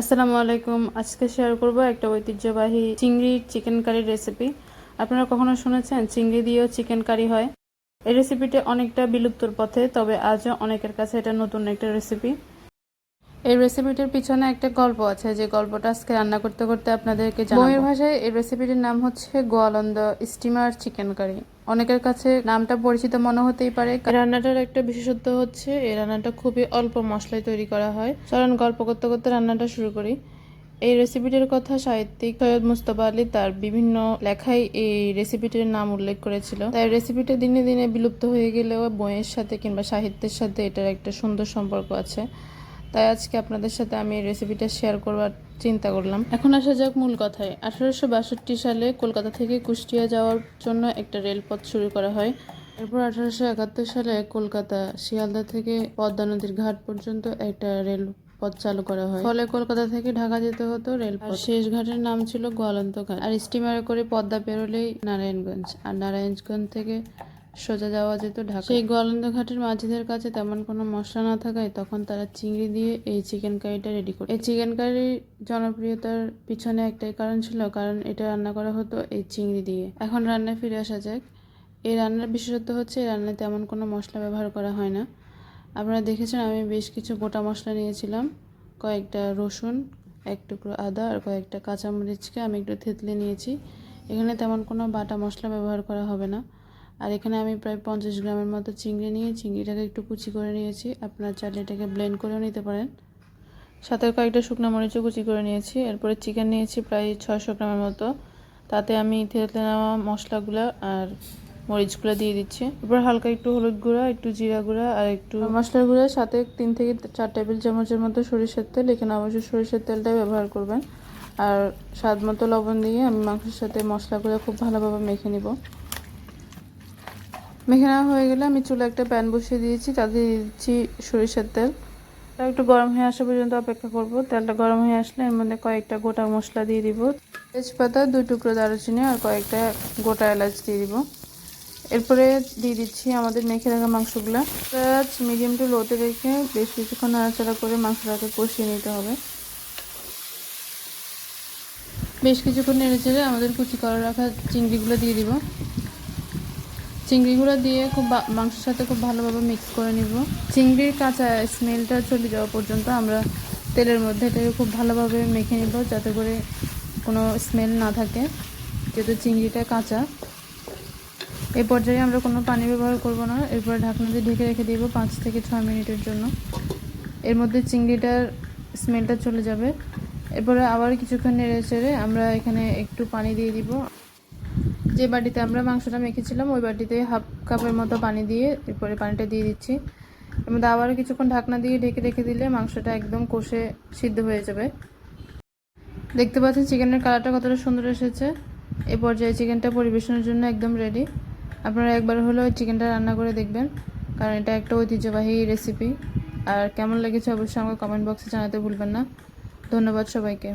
আসসালামু আলাইকুম। আজকে শেয়ার করব একটা ঐতিহ্যবাহী চিংড়ির চিকেন কারির রেসিপি আপনারা কখনো শুনেছেন চিংড়ি দিয়েও চিকেন কারি হয়? এই রেসিপিটা অনেকটা বিলুপ্তর পথে, তবে আজও অনেকের কাছে এটা নতুন একটা রেসিপি এই রেসিপিটির পিছনে একটা গল্প আছে যে গল্পটা আজকে রান্না করতে করতে আপনাদেরকে বইয়ের ভাষায় এই রেসিপিটির নাম হচ্ছে গোয়ালন্দ স্টিমার চিকেন কারি অনেকের কাছে নামটা পরিচিত মনে হতেই পারে রান্নাটার একটা বিশেষত্ব হচ্ছে এই রান্নাটা খুবই অল্প মশলায় তৈরি করা হয়। চলুন গল্প করতে করতে রান্নাটা শুরু করি। এই রেসিপিটির কথা সাহিত্যিক সৈয়দ মুস্তফা আলী তার বিভিন্ন লেখায় এই রেসিপিটির নাম উল্লেখ করেছিল। তাই রেসিপিটা দিনে দিনে বিলুপ্ত হয়ে গেলেও বইয়ের সাথে কিংবা সাহিত্যের সাথে এটার একটা সুন্দর সম্পর্ক আছে। তাই আজকে আপনাদের সাথে আমি রেসিপিটা শেয়ার করবার চিন্তা করলাম। এখন আসা যাক মূল কথায়। আঠারোশো বাষট্টি সালে কলকাতা থেকে কুষ্টিয়া যাওয়ার জন্য একটা রেলপথ শুরু করা হয়। এরপর আঠারোশো একাত্তর সালে কলকাতা, শিয়ালদা থেকে পদ্মা নদীর ঘাট পর্যন্ত একটা রেল পথ চালু করা হয়। ফলে কলকাতা থেকে ঢাকা যেতে হতো রেল শেষ ঘাটের নাম ছিল গোয়ালন্ত ঘাট। আর স্টিমারে করে পদ্মা পেরোলেই নারায়ণগঞ্জ। আর নারায়ণগঞ্জ থেকে সোজা যাওয়া যেত ঢাকা সেই গোয়ালন্দ ঘাটের মাঝিদের কাছে তেমন কোনো মশলা না থাকায় তখন তারা চিংড়ি দিয়ে এই চিকেন কারিটা রেডি করে এই চিকেন কারির জনপ্রিয়তার পিছনে একটাই কারণ ছিল, কারণ এটা রান্না করা হতো এই চিংড়ি দিয়ে। এখন রান্নায় ফিরে আসা যাক। এই রান্নার বিশেষত্ব হচ্ছে, এই রান্নায় তেমন কোনো মশলা ব্যবহার করা হয় না। আপনারা দেখেছেন, আমি বেশ কিছু গোটা মশলা নিয়েছিলাম। কয়েকটা রসুন, এক টুকরো আদা আর কয়েকটা কাঁচামরিচকে আমি একটু থেতলে নিয়েছি। এখানে তেমন কোনো বাটা মশলা ব্যবহার করা হবে না। আর এখানে আমি প্রায় পঞ্চাশ গ্রামের মতো চিংড়ি নিয়ে চিংড়িটাকে একটু কুচি করে নিয়েছি। আপনারা চাইলে এটাকে ব্লেন্ড করেও নিতে পারেন। সাথে কয়েকটা শুকনো মরিচও কুচি করে নিয়েছি। এরপরে চিকেন নিয়েছি প্রায় ছয়শো গ্রামের মতো। তাতে আমি থেতলে নেওয়া মশলাগুলো আর মরিচগুলো দিয়ে দিচ্ছি। এরপর হালকা একটু হলুদ গুঁড়া, একটু জিরা গুঁড়া আর একটু মশলার গুঁড়া সাথে তিন থেকে চার টেবিল চামচের মতো সরিষার তেল। এখানে অবশ্যই সরিষার তেলটাই ব্যবহার করবেন। আর স্বাদ মতো লবণ দিয়ে আমি মাংসের সাথে মশলাগুলো খুব ভালোভাবে মেখে নিব। মেখে হয়ে গেলে আমি চুলে একটা প্যান বসিয়ে দিয়েছি, তাতে দিচ্ছি সরিষার তেল। একটু গরম হয়ে আসা পর্যন্ত অপেক্ষা করব। তেলটা গরম হয়ে আসলে এর মধ্যে কয়েকটা গোটা মশলা দিয়ে দিব। তেজপাতা দুই টুকরো দারুচিনি আর কয়েকটা গোটা এলাচ দিয়ে দিব। এরপরে দিয়ে দিচ্ছি আমাদের মেখে রাখা মাংসগুলো। পেঁয়াজ মিডিয়াম টু লোতে রেখে বেশ কিছুক্ষণ নাড়াচাড়া করে মাংসটাকে কষিয়ে নিতে হবে। বেশ কিছুক্ষণ নেড়ে চেড়ে আমাদের কুচি করে রাখা চিংড়িগুলো দিয়ে দিব। চিংড়িগুলো দিয়ে খুব মাংসের সাথে খুব ভালোভাবে মিক্স করে নিব। চিংড়ির কাঁচা স্মেলটা চলে যাওয়া পর্যন্ত আমরা তেলের মধ্যে এটাকে খুব ভালোভাবে মেখে নিব যাতে করে কোনো স্মেল না থাকে, যেহেতু চিংড়িটা কাঁচা। এ পর্যায়ে আমরা কোনো পানি ব্যবহার করব না, এরপর ঢাকনা দিয়ে ঢেকে রেখে দিব পাঁচ থেকে ছয় মিনিটের জন্য। এর মধ্যে চিংড়িটার স্মেলটা চলে যাবে। এরপরে আবার কিছুক্ষণ নেড়ে চেড়ে আমরা এখানে একটু পানি দিয়ে দিব। যে বাটিতে আমরা মাংসটা মেখেছিলাম, ওই বাটিতে হাফ কাপের মতো পানি দিয়ে এরপরে পানিটা দিয়ে দিচ্ছি। এর মধ্যে আবার কিছুক্ষণ ঢাকনা দিয়ে ঢেকে রেখে দিলে মাংসটা একদম কষে সিদ্ধ হয়ে যাবে। দেখতে পাচ্ছেন চিকেনের কালারটা কতটা সুন্দর এসেছে। এই পর্যায়ে চিকেনটা পরিবেশনের জন্য একদম রেডি আপনারা একবার হলেও চিকেনটা রান্না করে দেখবেন, কারণ এটা একটা ঐতিহ্যবাহী রেসিপি আর কেমন লেগেছে অবশ্যই আমাকে কমেন্ট বক্সে জানাতে ভুলবেন না। ধন্যবাদ সবাইকে।